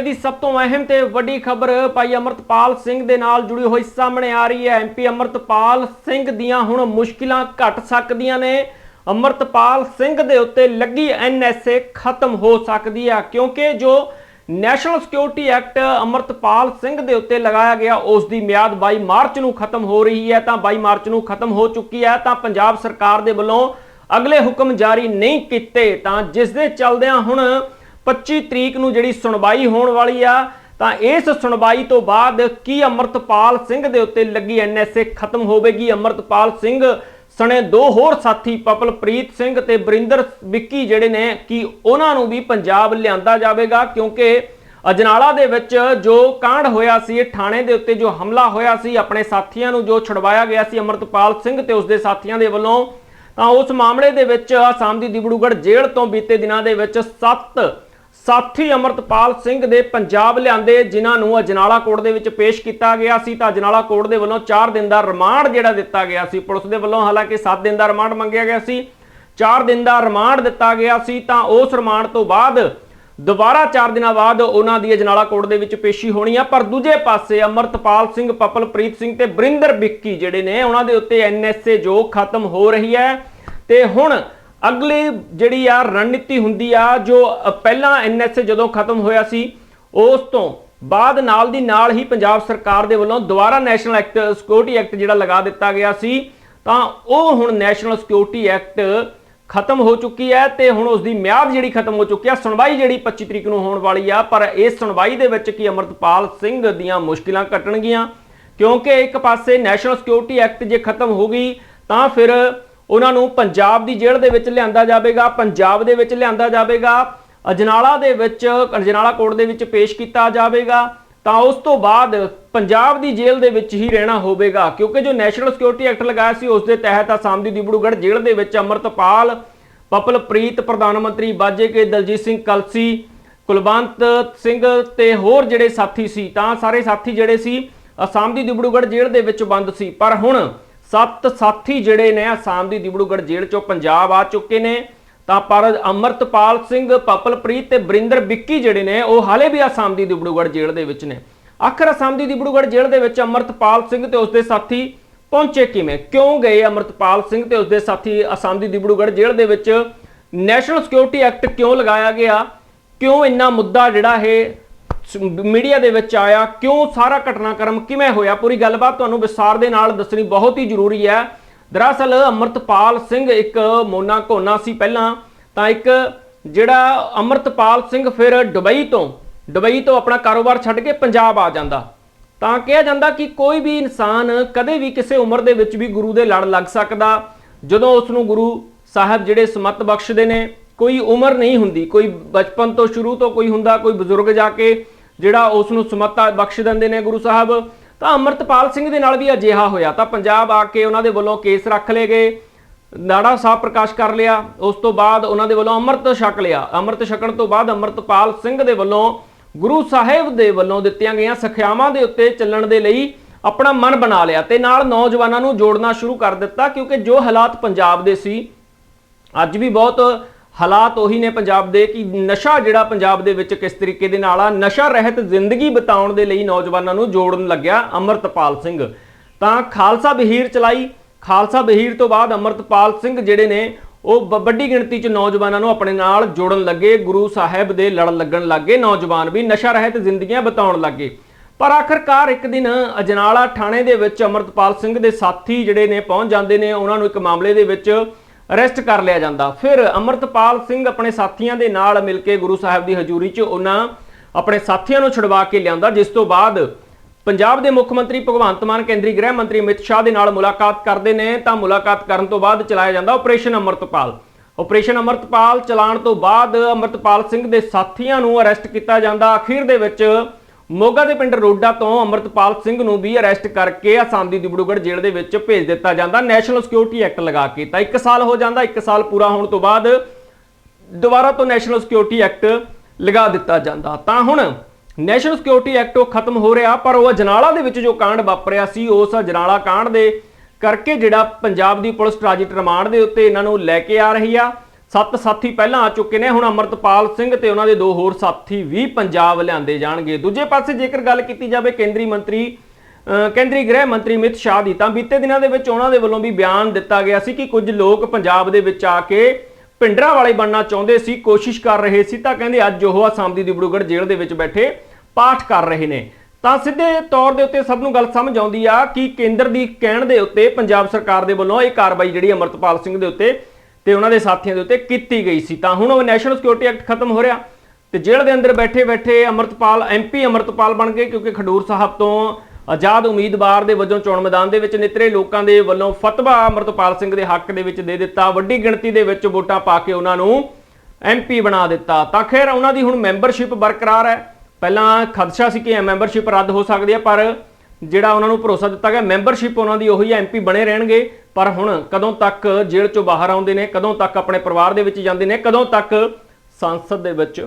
ਦੀ ਸਭ ਤੋਂ ਅਹਿਮ ਤੇ ਵੱਡੀ ਖਬਰ ਭਾਈ ਅਮਰਤਪਾਲ ਸਿੰਘ ਦੇ ਨਾਲ ਜੁੜੀ ਹੋਈ ਸਾਹਮਣੇ ਆ ਰਹੀ ਹੈ। ਐਮਪੀ ਅਮਰਤਪਾਲ ਸਿੰਘ ਦੀਆਂ ਹੁਣ ਮੁਸ਼ਕਿਲਾਂ ਘਟ ਸਕਦੀਆਂ ਨੇ। ਅਮਰਤਪਾਲ ਸਿੰਘ ਦੇ ਉੱਤੇ ਲੱਗੀ ਐਨਐਸਏ ਖਤਮ ਹੋ ਸਕਦੀ ਹੈ ਕਿਉਂਕਿ ਜੋ national security act Amritpal Singh ਦੇ ਉੱਤੇ ਲਗਾਇਆ ਗਿਆ, ਉਸ ਦੀ ਮਿਆਦ 22 ਮਾਰਚ ਨੂੰ ਖਤਮ ਹੋ ਰਹੀ ਹੈ। ਤਾਂ 22 ਮਾਰਚ ਨੂੰ ਖਤਮ ਹੋ ਚੁੱਕੀ ਹੈ। ਤਾਂ ਪੰਜਾਬ ਸਰਕਾਰ ਦੇ ਵੱਲੋਂ ਅਗਲੇ ਹੁਕਮ ਜਾਰੀ ਨਹੀਂ ਕੀਤੇ। ਤਾਂ ਜਿਸ ਦੇ ਚੱਲਦਿਆਂ ਹੁਣ 25 ਤਰੀਕ ਨੂੰ ਜਿਹੜੀ ਸੁਣਵਾਈ ਹੋਣ ਵਾਲੀ ਆ, ਤਾਂ ਇਸ ਸੁਣਵਾਈ ਤੋਂ ਬਾਅਦ ਕੀ ਅਮਰਤਪਾਲ ਸਿੰਘ ਦੇ ਉੱਤੇ ਲੱਗੀ ਐਨਐਸਏ ਖਤਮ ਹੋਵੇਗੀ? ਅਮਰਤਪਾਲ ਸਿੰਘ, ਸਣੇ ਦੋ ਹੋਰ ਸਾਥੀ ਪਪਲਪ੍ਰੀਤ ਸਿੰਘ ਤੇ ਬਰਿੰਦਰ ਵਿੱਕੀ ਜਿਹੜੇ ਨੇ, ਕਿ ਉਹਨਾਂ ਨੂੰ ਵੀ ਪੰਜਾਬ ਲਿਆਂਦਾ ਜਾਵੇਗਾ? ਕਿਉਂਕਿ ਅਜਨਾਲਾ ਦੇ ਵਿੱਚ ਜੋ ਕਾਂਡ ਹੋਇਆ ਸੀ, ਥਾਣੇ ਦੇ ਉੱਤੇ ਜੋ ਹਮਲਾ ਹੋਇਆ ਸੀ, ਆਪਣੇ ਸਾਥੀਆਂ ਨੂੰ ਜੋ ਛੁਡਵਾਇਆ ਗਿਆ ਸੀ ਅਮਰਤਪਾਲ ਸਿੰਘ ਤੇ ਉਸਦੇ ਸਾਥੀਆਂ ਦੇ ਵੱਲੋਂ, ਤਾਂ ਉਸ ਮਾਮਲੇ ਦੇ ਵਿੱਚ ਆਸਾਮ ਦੀ ਦਿਬੜੂਗੜ੍ਹ ਜੇਲ੍ਹ ਤੋਂ ਬੀਤੇ ਦਿਨਾਂ ਦੇ ਵਿੱਚ 7 ਸਾਥੀ ਅਮਰਤਪਾਲ ਸਿੰਘ ਦੇ ਪੰਜਾਬ ਲਿਆਂਦੇ, ਜਿਨ੍ਹਾਂ ਨੂੰ ਅਜਨਾਲਾ ਕੋਰਟ ਦੇ ਵਿੱਚ ਪੇਸ਼ ਕੀਤਾ ਗਿਆ ਸੀ, ਤਾਂ ਅਜਨਾਲਾ ਕੋਰਟ ਦੇ ਵੱਲੋਂ 4 ਦਿਨ ਦਾ ਰਿਮਾਂਡ ਜਿਹੜਾ ਦਿੱਤਾ ਗਿਆ ਸੀ। ਪੁਲਿਸ ਦੇ ਵੱਲੋਂ ਹਾਲਾਂਕਿ 7 ਦਿਨ ਦਾ ਰਿਮਾਂਡ ਮੰਗਿਆ ਗਿਆ ਸੀ। 4 ਦਿਨ ਦਾ ਰਿਮਾਂਡ ਦਿੱਤਾ ਗਿਆ ਸੀ, ਤਾਂ ਉਸ ਰਿਮਾਂਡ ਤੋਂ ਬਾਅਦ ਦੁਬਾਰਾ 4 ਦਿਨਾਂ ਬਾਅਦ ਉਹਨਾਂ ਦੀ ਅਜਨਾਲਾ ਕੋਰਟ ਦੇ ਵਿੱਚ ਪੇਸ਼ੀ ਹੋਣੀ ਆ। ਪਰ ਦੂਜੇ ਪਾਸੇ ਅਮਰਤਪਾਲ ਸਿੰਘ, ਪਪਲਪ੍ਰੀਤ ਸਿੰਘ ਤੇ ਬਰਿੰਦਰ ਬਿੱਕੀ ਜਿਹੜੇ ਨੇ, ਉਹਨਾਂ ਦੇ ਉੱਤੇ ਐਨਐਸਏ ਜੋ ਖਤਮ ਹੋ ਰਹੀ ਹੈ। ਤੇ ਹੁਣ ਅਗਲੀ ਜਿਹੜੀ ਆ ਰਣਨੀਤੀ ਹੁੰਦੀ ਆ ਜੋ ਅ, ਪਹਿਲਾਂ ਐਨਐਸਏ ਜਦੋਂ ਖਤਮ ਹੋਇਆ ਸੀ ਉਸ ਤੋਂ ਬਾਅਦ ਨਾਲ ਦੀ ਨਾਲ ਹੀ ਪੰਜਾਬ ਸਰਕਾਰ ਦੇ ਵੱਲੋਂ ਦੁਬਾਰਾ ਨੈਸ਼ਨਲ ਐਕਟ ਸਿਕਿਉਰਿਟੀ ਐਕਟ ਜਿਹੜਾ ਲਗਾ ਦਿੱਤਾ ਗਿਆ ਸੀ ਤਾਂ ਉਹ ਹੁਣ ਨੈਸ਼ਨਲ ਸਿਕਿਉਰਿਟੀ ਐਕਟ ਖਤਮ ਹੋ ਚੁੱਕੀ ਹੈ ਤੇ ਹੁਣ ਉਸ ਦੀ ਮਿਆਦ ਜਿਹੜੀ ਖਤਮ ਹੋ ਚੁੱਕੀ ਹੈ ਸੁਣਵਾਈ ਜਿਹੜੀ 25 ਤਰੀਕ ਨੂੰ ਹੋਣ ਵਾਲੀ ਆ ਪਰ ਇਸ ਸੁਣਵਾਈ ਦੇ ਵਿੱਚ ਕੀ ਅਮਰਤਪਾਲ ਸਿੰਘ ਦੀਆਂ ਮੁਸ਼ਕਿਲਾਂ ਕੱਟਣਗੀਆਂ ਕਿਉਂਕਿ ਇੱਕ ਪਾਸੇ ਨੈਸ਼ਨਲ ਸਿਕਿਉਰਿਟੀ ਐਕਟ ਜੇ ਖਤਮ ਹੋ ਗਈ ਤਾਂ ਫਿਰ ਉਹਨਾਂ ਨੂੰ ਪੰਜਾਬ ਦੀ ਜੇਲ੍ਹ ਦੇ ਵਿੱਚ ਲਿਆਂਦਾ ਜਾਵੇਗਾ, ਪੰਜਾਬ ਦੇ ਵਿੱਚ ਲਿਆਂਦਾ ਜਾਵੇਗਾ, ਅਜਨਾਲਾ ਦੇ ਵਿੱਚ, ਅਜਨਾਲਾ ਕੋਰਟ ਦੇ ਵਿੱਚ ਪੇਸ਼ ਕੀਤਾ ਜਾਵੇਗਾ, ਤਾਂ ਉਸ ਤੋਂ ਬਾਅਦ ਪੰਜਾਬ ਦੀ ਜੇਲ੍ਹ ਦੇ ਵਿੱਚ ਹੀ ਰਹਿਣਾ ਹੋਵੇਗਾ, ਕਿਉਂਕਿ ਜੋ ਨੈਸ਼ਨਲ ਸਿਕਿਉਰਿਟੀ ਐਕਟ ਲਗਾਇਆ ਸੀ, ਉਸ ਦੇ ਤਹਿਤ ਅਸਾਮ ਦੀ ਦਿਬੜੂਗੜ੍ਹ ਜੇਲ੍ਹ ਦੇ ਵਿੱਚ ਅਮਰਤਪਾਲ, ਪਪਲਪ੍ਰੀਤ ਪ੍ਰਧਾਨ ਮੰਤਰੀ ਬਾਜੇ ਕੇ ਦਲਜੀਤ ਸਿੰਘ ਕਲਸੀ, ਕੁਲਵੰਤ ਸਿੰਘ ਤੇ ਹੋਰ ਜਿਹੜੇ ਸਾਥੀ ਸੀ, ਤਾਂ ਸਾਰੇ ਸਾਥੀ ਜਿਹੜੇ ਸੀ ਅਸਾਮ ਦੀ ਦਿਬੜੂਗੜ੍ਹ ਜੇਲ੍ਹ ਦੇ ਵਿੱਚ ਬੰਦ ਸੀ। ਪਰ ਹੁਣ ਸੱਤ ਸਾਥੀ ਜਿਹੜੇ ਨੇ ਆਸਾਮ ਦੀ ਦਿਬੜੂਗੜ੍ਹ ਜੇਲ੍ਹ ਚੋਂ ਪੰਜਾਬ ਆ ਚੁੱਕੇ ਨੇ। ਤਾਂ ਪਰ ਅਮਰਤਪਾਲ ਸਿੰਘ, ਪਪਲਪ੍ਰੀਤ ਤੇ ਬਰਿੰਦਰ ਵਿੱਕੀ ਜਿਹੜੇ ਨੇ, ਉਹ ਹਾਲੇ ਵੀ ਆਸਾਮ ਦੀ ਦਿਬੜੂਗੜ੍ਹ ਜੇਲ੍ਹ ਦੇ ਵਿੱਚ ਨੇ। ਆਖਰ ਆਸਾਮ ਦੀ ਦਿਬੜੂਗੜ੍ਹ ਜੇਲ੍ਹ ਦੇ ਵਿੱਚ ਅਮਰਤਪਾਲ ਸਿੰਘ ਤੇ ਉਸਦੇ ਸਾਥੀ ਪਹੁੰਚੇ ਕਿਵੇਂ? ਕਿਉਂ ਗਏ ਅਮਰਤਪਾਲ ਸਿੰਘ ਤੇ ਉਸਦੇ ਸਾਥੀ ਆਸਾਮ ਦੀ ਦਿਬੜੂਗੜ੍ਹ ਜੇਲ੍ਹ ਦੇ ਵਿੱਚ? ਨੈਸ਼ਨਲ ਸਿਕਿਉਰਿਟੀ ਐਕਟ ਕਿਉਂ ਲਗਾਇਆ ਗਿਆ? ਕਿਉਂ ਇੰਨਾ ਮੁੱਦਾ ਜਿਹੜਾ ਇਹ ਮੀਡੀਆ ਦੇ ਵਿੱਚ ਆਇਆ, ਕਿਉਂ ਸਾਰਾ ਘਟਨਾਕ੍ਰਮ ਕਿਵੇਂ ਹੋਇਆ? ਪੂਰੀ ਗੱਲਬਾਤ ਤੁਹਾਨੂੰ ਵਿਸਥਾਰ ਦੇ ਨਾਲ ਦੱਸਣੀ ਬਹੁਤ ਹੀ ਜ਼ਰੂਰੀ ਹੈ। ਦਰਅਸਲ ਅਮਰਤਪਾਲ ਸਿੰਘ ਇੱਕ ਮੋਨਾ ਘੋਨਾ ਸੀ ਪਹਿਲਾਂ। ਤਾਂ ਇੱਕ ਜਿਹੜਾ ਅਮਰਤਪਾਲ ਸਿੰਘ ਫਿਰ ਦੁਬਈ ਤੋਂ ਦੁਬਈ ਤੋਂ ਆਪਣਾ ਕਾਰੋਬਾਰ ਛੱਡ ਕੇ ਪੰਜਾਬ ਆ ਜਾਂਦਾ। ਤਾਂ ਕਿਹਾ ਜਾਂਦਾ ਕਿ ਕੋਈ ਵੀ ਇਨਸਾਨ ਕਦੇ ਵੀ ਕਿਸੇ ਉਮਰ ਦੇ ਵਿੱਚ ਵੀ ਗੁਰੂ ਦੇ ਲੜ ਲੱਗ ਸਕਦਾ। ਜਦੋਂ ਉਸ ਨੂੰ ਗੁਰੂ ਸਾਹਿਬ ਜਿਹੜੇ ਸਮਤ ਬਖਸ਼ਦੇ ਨੇ, ਕੋਈ ਉਮਰ ਨਹੀਂ ਹੁੰਦੀ। ਕੋਈ ਬਚਪਨ ਤੋਂ ਸ਼ੁਰੂ ਤੋਂ ਕੋਈ ਹੁੰਦਾ, ਕੋਈ ਬਜ਼ੁਰਗ ਜਾ ਕੇ ਜਿਹੜਾ ਉਸ ਨੂੰ ਸਮਤਾ ਬਖਸ਼ ਦਿੰਦੇ ਨੇ ਗੁਰੂ ਸਾਹਿਬ, ਤਾਂ ਅਮਰਤਪਾਲ ਸਿੰਘ ਦੇ ਨਾਲ ਵੀ ਅਜਿਹਾ ਹੋਇਆ। ਤਾਂ ਪੰਜਾਬ ਆ ਕੇ ਉਹਨਾਂ ਦੇ ਵੱਲੋਂ ਕੇਸ ਰੱਖ ਲਏ ਗਏ, ਨਾੜਾ ਸਾਹਿਬ ਪ੍ਰਕਾਸ਼ ਕਰ ਲਿਆ, ਉਸ ਤੋਂ ਬਾਅਦ ਉਹਨਾਂ ਦੇ ਵੱਲੋਂ ਅੰਮ੍ਰਿਤ ਛਕ ਲਿਆ। ਅੰਮ੍ਰਿਤ ਛਕਣ ਤੋਂ ਬਾਅਦ ਅਮਰਤਪਾਲ ਸਿੰਘ ਦੇ ਵੱਲੋਂ ਗੁਰੂ ਸਾਹਿਬ ਦੇ ਵੱਲੋਂ ਦਿੱਤੀਆਂ ਗਈਆਂ ਸਿੱਖਿਆਵਾਂ ਦੇ ਉੱਤੇ ਚੱਲਣ ਦੇ ਲਈ ਆਪਣਾ ਮਨ ਬਣਾ ਲਿਆ ਤੇ ਨਾਲ ਨੌਜਵਾਨਾਂ ਨੂੰ ਜੋੜਨਾ ਸ਼ੁਰੂ ਕਰ ਦਿੱਤਾ, ਕਿਉਂਕਿ ਜੋ ਹਾਲਾਤ ਪੰਜਾਬ ਦੇ ਸੀ, ਅੱਜ ਵੀ ਬਹੁਤ ਹਾਲਾਤ ਉਹੀ ਨੇ ਪੰਜਾਬ ਦੇ ਕਿ ਨਸ਼ਾ ਜਿਹੜਾ ਪੰਜਾਬ ਦੇ ਵਿੱਚ ਕਿਸ ਤਰੀਕੇ ਦੇ ਨਾਲ ਆ, ਨਸ਼ਾ ਰਹਿਤ ਜ਼ਿੰਦਗੀ ਬਿਤਾਉਣ ਦੇ ਲਈ ਨੌਜਵਾਨਾਂ ਨੂੰ ਜੋੜਨ ਲੱਗਿਆ ਅਮਰਤਪਾਲ ਸਿੰਘ। ਤਾਂ ਖਾਲਸਾ ਬਹੀਰ ਚਲਾਈ, ਖਾਲਸਾ ਬਹੀਰ ਤੋਂ ਬਾਅਦ ਅਮਰਤਪਾਲ ਸਿੰਘ ਜਿਹੜੇ ਨੇ, ਉਹ ਬ- ਵੱਡੀ ਗਿਣਤੀ 'ਚ ਨੌਜਵਾਨਾਂ ਨੂੰ ਆਪਣੇ ਨਾਲ ਜੋੜਨ ਲੱਗੇ, ਗੁਰੂ ਸਾਹਿਬ ਦੇ ਲੜ ਲੱਗਣ ਲੱਗੇ, ਨੌਜਵਾਨ ਵੀ ਨਸ਼ਾ ਰਹਿਤ ਜ਼ਿੰਦਗੀਆਂ ਬਿਤਾਉਣ ਲੱਗੇ। ਪਰ ਆਖਰਕਾਰ ਇੱਕ ਦਿਨ ਅਜਨਾਲਾ ਥਾਣੇ ਦੇ ਵਿੱਚ ਅਮਰਤਪਾਲ ਸਿੰਘ ਦੇ ਸਾਥੀ ਜਿਹੜੇ ਨੇ ਪਹੁੰਚ ਜਾਂਦੇ ਨੇ, ਉਹਨਾਂ ਨੂੰ ਇੱਕ ਮਾਮਲੇ ਦੇ ਵਿੱਚ ਅਰੈਸਟ ਕਰ ਲਿਆ ਜਾਂਦਾ। ਫਿਰ ਅਮਰਤਪਾਲ ਸਿੰਘ ਆਪਣੇ ਸਾਥੀਆਂ ਦੇ ਨਾਲ ਮਿਲ ਕੇ ਗੁਰੂ ਸਾਹਿਬ ਦੀ ਹਜ਼ੂਰੀ 'ਚ ਉਹਨਾਂ ਆਪਣੇ ਸਾਥੀਆਂ ਨੂੰ ਛੁਡਵਾ ਕੇ ਲਿਆਂਦਾ, ਜਿਸ ਤੋਂ ਬਾਅਦ ਪੰਜਾਬ ਦੇ ਮੁੱਖ ਮੰਤਰੀ ਭਗਵੰਤ ਮਾਨ, ਕੇਂਦਰੀ ਗ੍ਰਹਿ ਮੰਤਰੀ ਅਮਿਤ ਸ਼ਾਹ ਦੇ ਨਾਲ ਮੁਲਾਕਾਤ ਕਰਦੇ ਨੇ। ਤਾਂ ਮੁਲਾਕਾਤ ਕਰਨ ਤੋਂ ਬਾਅਦ ਚਲਾਇਆ ਜਾਂਦਾ ਆਪਰੇਸ਼ਨ ਅਮਰਤਪਾਲ। ਆਪਰੇਸ਼ਨ ਅਮਰਤਪਾਲ ਚਲਾਉਣ ਤੋਂ ਬਾਅਦ ਅਮਰਤਪਾਲ ਸਿੰਘ ਦੇ ਸਾਥੀਆਂ ਨੂੰ ਅਰੈਸਟ ਕੀਤਾ ਜਾਂਦਾ। ਅਖੀਰ ਦੇ ਵਿੱਚ ਮੋਗਾ ਦੇ ਪਿੰਡ ਰੋਡਾ ਤੋਂ ਅਮਰਤਪਾਲ ਸਿੰਘ ਨੂੰ ਵੀ ਅਰੈਸਟ ਕਰਕੇ ਆਸਾਮ ਦੀ ਦਿਬੜੂਗੜ੍ਹ ਜੇਲ੍ਹ ਦੇ ਵਿੱਚ ਭੇਜ ਦਿੱਤਾ ਜਾਂਦਾ। ਨੈਸ਼ਨਲ ਸਿਕਿਉਰਿਟੀ ਐਕਟ ਲਗਾ ਕੇ ਤਾਂ 1 ਸਾਲ ਹੋ ਜਾਂਦਾ 1 ਸਾਲ ਪੂਰਾ ਹੋਣ ਤੋਂ ਬਾਅਦ ਦੁਬਾਰਾ ਤੋਂ ਨੈਸ਼ਨਲ ਸਿਕਿਉਰਿਟੀ ਐਕਟ ਲਗਾ ਦਿੱਤਾ ਜਾਂਦਾ। ਤਾਂ ਹੁਣ ਨੈਸ਼ਨਲ ਸਿਕਿਉਰਿਟੀ ਐਕਟ ਉਹ ਖਤਮ ਹੋ ਰਿਹਾ, ਪਰ ਉਹ ਅਜਨਾਲਾ ਦੇ ਵਿੱਚ ਜੋ ਕਾਂਡ ਵਾਪਰਿਆ ਸੀ, ਉਸ ਅਜਨਾਲਾ ਕਾਂਡ ਦੇ ਕਰਕੇ ਜਿਹੜਾ ਪੰਜਾਬ ਦੀ ਪੁਲਿਸ ਟ੍ਰਾਂਜਿਟ ਰਿਮਾਂਡ ਦੇ ਉੱਤੇ ਇਹਨਾਂ ਨੂੰ ਲੈ ਕੇ ਆ ਰਹੀ ਆ। ਸੱਤ ਸਾਥੀ ਪਹਿਲਾਂ ਆ ਚੁੱਕੇ ਨੇ, ਹੁਣ ਅਮਰਤਪਾਲ ਸਿੰਘ ਤੇ ਉਹਨਾਂ ਦੇ ਦੋ ਹੋਰ ਸਾਥੀ ਵੀ ਪੰਜਾਬ ਲਿਆਂਦੇ ਜਾਣਗੇ। ਦੂਜੇ ਪਾਸੇ ਜੇਕਰ ਗੱਲ ਕੀਤੀ ਜਾਵੇ ਕੇਂਦਰੀ ਮੰਤਰੀ ਕੇਂਦਰੀ ਗ੍ਰਹਿ ਮੰਤਰੀ ਅਮਿਤ ਸ਼ਾਹ ਦੀ, ਤਾਂ ਬੀਤੇ ਦਿਨਾਂ ਦੇ ਵਿੱਚ ਉਹਨਾਂ ਦੇ ਵੱਲੋਂ ਵੀ ਬਿਆਨ ਦਿੱਤਾ ਗਿਆ ਸੀ ਕਿ ਕੁਝ ਲੋਕ ਪੰਜਾਬ ਦੇ ਵਿੱਚ ਆ ਕੇ ਪਿੰਡਰਾਂ ਵਾਲੇ ਬਣਨਾ ਚਾਹੁੰਦੇ ਸੀ, ਕੋਸ਼ਿਸ਼ ਕਰ ਰਹੇ ਸੀ, ਤਾਂ ਕਹਿੰਦੇ ਅੱਜ ਉਹ ਆਸਾਮ ਦੀ ਦਿਬੜੂਗੜ੍ਹ ਜੇਲ੍ਹ ਦੇ ਵਿੱਚ ਬੈਠੇ ਪਾਠ ਕਰ ਰਹੇ ਨੇ। ਤਾਂ ਸਿੱਧੇ ਤੌਰ ਦੇ ਉੱਤੇ ਸਭ ਨੂੰ ਗੱਲ ਸਮਝ ਆਉਂਦੀ ਆ ਕਿ ਕੇਂਦਰ ਦੀ ਕਹਿਣ ਦੇ ਉੱਤੇ ਪੰਜਾਬ ਸਰਕਾਰ ਦੇ ਵੱਲੋਂ ਇਹ ਕਾਰਵਾਈ ਜਿਹੜੀ ਅਮਰਤਪਾਲ ਸਿੰਘ ਦੇ ਉੱਤੇ ਤੇ ਉਹਨਾਂ ਦੇ ਸਾਥੀਆਂ ਦੇ ਉੱਤੇ ਕੀਤੀ ਗਈ ਸੀ। ਤਾਂ ਹੁਣ ਉਹ ਨੈਸ਼ਨਲ ਸਿਕਿਉਰਿਟੀ ਐਕਟ ਖਤਮ ਹੋ ਰਿਹਾ ਤੇ ਜੇਲ੍ਹ ਦੇ ਅੰਦਰ ਬੈਠੇ ਬੈਠੇ ਅਮਰਤਪਾਲ ਐਮਪੀ ਅਮਰਤਪਾਲ ਬਣ ਗਏ ਕਿਉਂਕਿ ਖਡੂਰ ਸਾਹਿਬ ਤੋਂ ਆਜ਼ਾਦ ਉਮੀਦਵਾਰ ਦੇ ਵਜੋਂ ਚੋਣ ਮੈਦਾਨ ਦੇ ਵਿੱਚ ਨਿਤਰੇ ਲੋਕਾਂ ਦੇ ਵੱਲੋਂ ਫਤਵਾ ਅਮਰਤਪਾਲ ਸਿੰਘ ਦੇ ਹੱਕ ਦੇ ਵਿੱਚ ਦੇ ਦਿੱਤਾ। ਵੱਡੀ ਗਿਣਤੀ ਦੇ ਵਿੱਚ ਵੋਟਾਂ ਪਾ ਕੇ ਉਹਨਾਂ ਨੂੰ ਐਮਪੀ ਬਣਾ ਦਿੱਤਾ। ਤਾਂ ਖੈਰ ਉਹਨਾਂ ਦੀ ਹੁਣ ਮੈਂਬਰਸ਼ਿਪ ਬਰਕਰਾਰ ਹੈ। ਪਹਿਲਾਂ ਖਦਸ਼ਾ ਸੀ ਕਿ ਮੈਂਬਰਸ਼ਿਪ ਰੱਦ ਹੋ ਸਕਦੀ ਹੈ, ਪਰ ਜਿਹੜਾ ਉਹਨਾਂ ਨੂੰ ਭਰੋਸਾ ਦਿੱਤਾ ਗਿਆ ਮੈਂਬਰਸ਼ਿਪ ਉਹਨਾਂ ਦੀ ਉਹੀ ਐਮਪੀ ਬਣੇ ਰਹਿਣਗੇ। ਪਰ ਹੁਣ ਕਦੋਂ ਤੱਕ ਜੇਲ੍ਹ ਚੋਂ ਬਾਹਰ ਆਉਂਦੇ ਨੇ, ਕਦੋਂ ਤੱਕ ਆਪਣੇ ਪਰਿਵਾਰ ਦੇ ਵਿੱਚ ਜਾਂਦੇ ਨੇ, ਕਦੋਂ ਤੱਕ ਸੰਸਦ ਦੇ ਵਿੱਚ